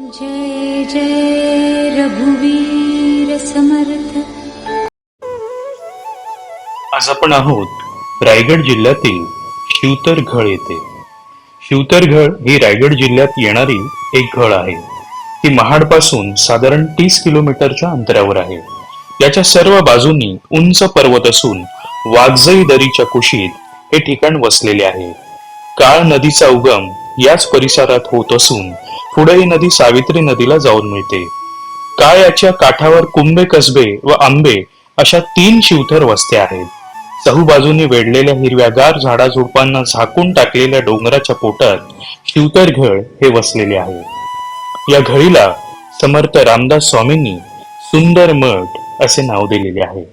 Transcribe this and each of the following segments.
जय जय रघुवीर समर्थ। आज आपण आहोत रायगड जिल्ह्यातील शिवतरघळ येथे. शिवतरघळ ही रायगड जिल्ह्यात येणारी एक घळ आहे. ती महाडपासून साधारण तीस किलोमीटरच्या अंतरावर आहे. याच्या सर्व बाजूंनी उंच पर्वत असून वाघजई दरीच्या कुशीत हे ठिकाण वसलेले आहे. काळ नदीचा उगम याच परिसरात होत असून पुढे ही नदी सावित्री नदीला जाऊन मिळते. काळ्याच्या काठावर कुंभे कसबे व आंबे अशा तीन शिवथर वस्त्या आहेत. चहूबाजूनी वेढलेल्या हिरव्यागार झाडाझुडपांना झाकून टाकलेल्या डोंगराच्या पोटात शिवतर घळ हे वसलेले आहे. या घळीला समर्थ रामदास स्वामींनी सुंदर मठ असे नाव दिलेले आहे.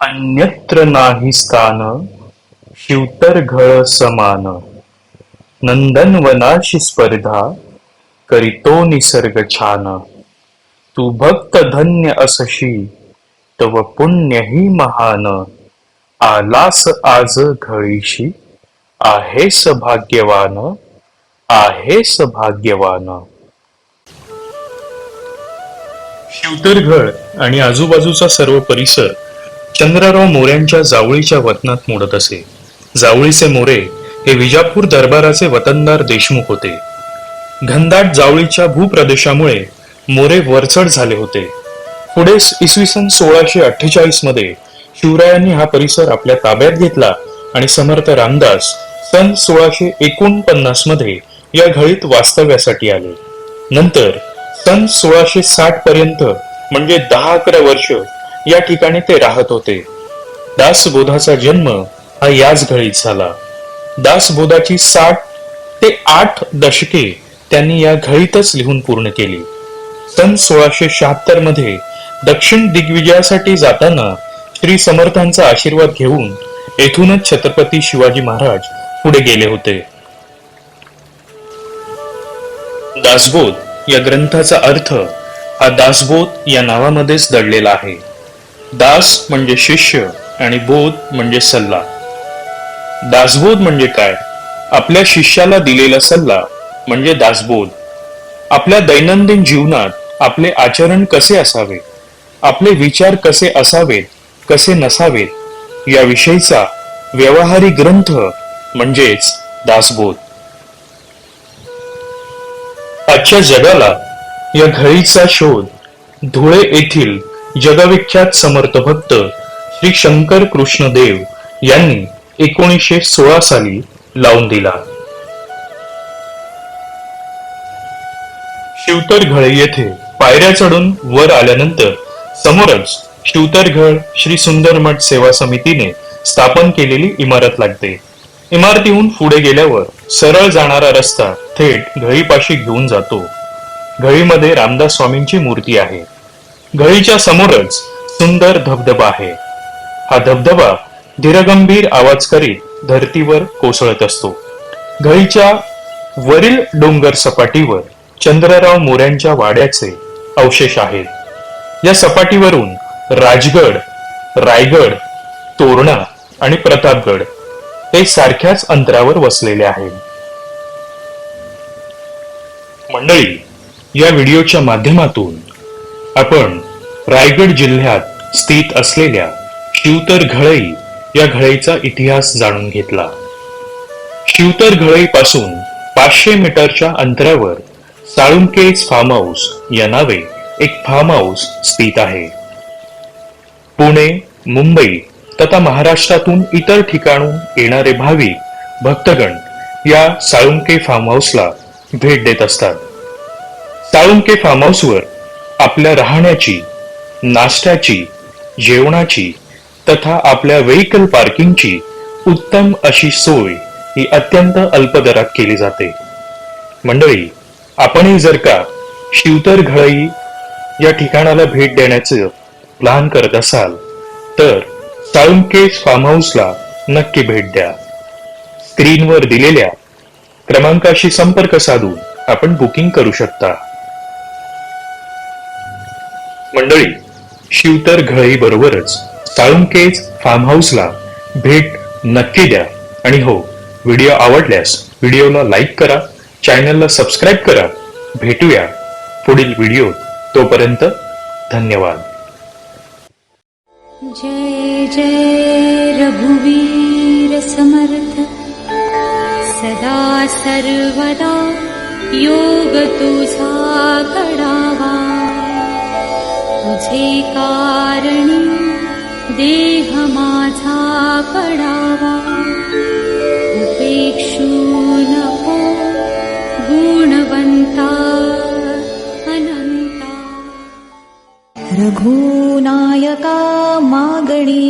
अन्यत्र नाही स्थान शिवतर घळ समान. नंदनवनाशी स्पर्धा करीतो निसर्ग छान. तू भक्त धन्य असशी तव पुण्यही महान. आलास आज घळीशी आहेस भाग्यवान आहेस भाग्यवान. शिवतरगड आणि आजूबाजूचा सर्व परिसर चंद्रराव मोऱ्यांच्या जावळीच्या वतनात मोडत असे. जावळीचे मोरे हे विजापूर दरबाराचे वतनदार देशमुख होते. घनदाट जावळीच्या भूप्रदेशामुळे मोरे वरचढ झाले होते. पुढे इसवी सन सोळाशे अठ्ठेचाळीसमध्ये शिवरायांनी हा परिसर आपल्या ताब्यात घेतला आणि समर्थ रामदास सन सोळाशे एकोणपन्नासमध्ये या घळीत वास्तव्यासाठी आले. नंतर सन सोळाशे साठ पर्यंत म्हणजे दहा अकरा वर्ष या ठिकाणी ते राहत होते. दासबोधाचा जन्म हा याच घळीत झाला. दासबोधाची साठ ते आठ दशके त्यांनी या घळीतच लिहून पूर्ण केली. सन सोळाशे शहात्तरमध्ये दक्षिण दिग्विजयासाठी जाताना श्री समर्थांचा आशीर्वाद घेऊन येथूनच छत्रपती शिवाजी महाराज पुढे गेले होते. दासबोध या ग्रंथाचा अर्थ हा दासबोध या नावामध्येच दडलेला आहे. दास म्हणजे शिष्य आणि बोध म्हणजे सल्ला. दासबोध म्हणजे काय? आपल्या शिष्याला दिलेला सल्ला म्हणजे दासबोध. आपल्या दैनंदिन जीवनात आपले आचरण कसे असावे? आपले विचार कसे असावेत? कसे नसावेत? याविषयीचा व्यवहारी ग्रंथ म्हणजेच दासबोध. आजच्या जगाला या घळीचा शोध धुळे येथील जगविख्यात समर्थ भक्त श्री शंकर कृष्णदेव यांनी एकोणीसशे सोळा साली लावून दिला. शिवतरघळ येथे पायऱ्या चढून वर आल्यानंतर समोरच शिवतरघळ श्री सुंदर मठ सेवा समितीने स्थापन केलेली इमारत लागते. इमारतीहून पुढे गेल्यावर सरळ जाणारा रस्ता थेट घळीपाशी घेऊन जातो. घळीमध्ये रामदास स्वामींची मूर्ती आहे. घळीच्या समोरच सुंदर धबधबा आहे. हा धबधबा धीरगंभीर आवाज करीत धरतीवर कोसळत असतो. घळीच्या वरील डोंगर सपाटीवर चंद्रराव मोऱ्यांच्या वाड्याचे अवशेष आहेत. या सपाटीवरून राजगड रायगड तोरणा आणि प्रतापगड हे सारख्याच अंतरावर वसलेले आहेत. मंडळी या व्हिडिओच्या माध्यमातून आपण रायगड जिल्ह्यात स्थित असलेल्या शिवतर घळई या घळईचा इतिहास जाणून घेतला. शिवतर घळईपासून पाचशे मीटरच्या अंतरावर साळुंकेज फार्म हाऊस या नावे एक फार्म हाऊस स्थित आहे. पुणे मुंबई तथा महाराष्ट्रातून इतर ठिकाणून येणारे भाविक भक्तगण या साळुंके फार्म हाऊसला भेट देत असतात. साळुंके फार्म हाऊसवर आपल्या राहण्याची नाश्त्याची जेवणाची तथा आपल्या व्हेकल पार्किंगची उत्तम अशी सोय ही अत्यंत अल्प दरात केली जाते. मंडळी आपणही जर का शिवतर घळई या ठिकाणाला भेट देण्याचं प्लान करत असाल तर साळुंकेज फार्म हाऊसला नक्की भेट द्या. स्क्रीनवर दिलेल्या क्रमांकाशी संपर्क साधून आपण बुकिंग करू शकता. मंडळी शिवतर घळई बरोबरच साळुंकेज फार्म हाऊसला भेट नक्की द्या. आणि हो व्हिडिओ आवडल्यास व्हिडिओला लाईक करा चॅनलला सबस्क्राईब करा. भेटूया पुढील व्हिडिओ तोपर्यंत धन्यवाद. जय जय रघुवीर समर्थ. सदा सर्वदा योग तुझा कडावा. तुझे कारणी देह माझा पडावा उपेक्षू नको गुणवंता अनंता रघुनायका मागणी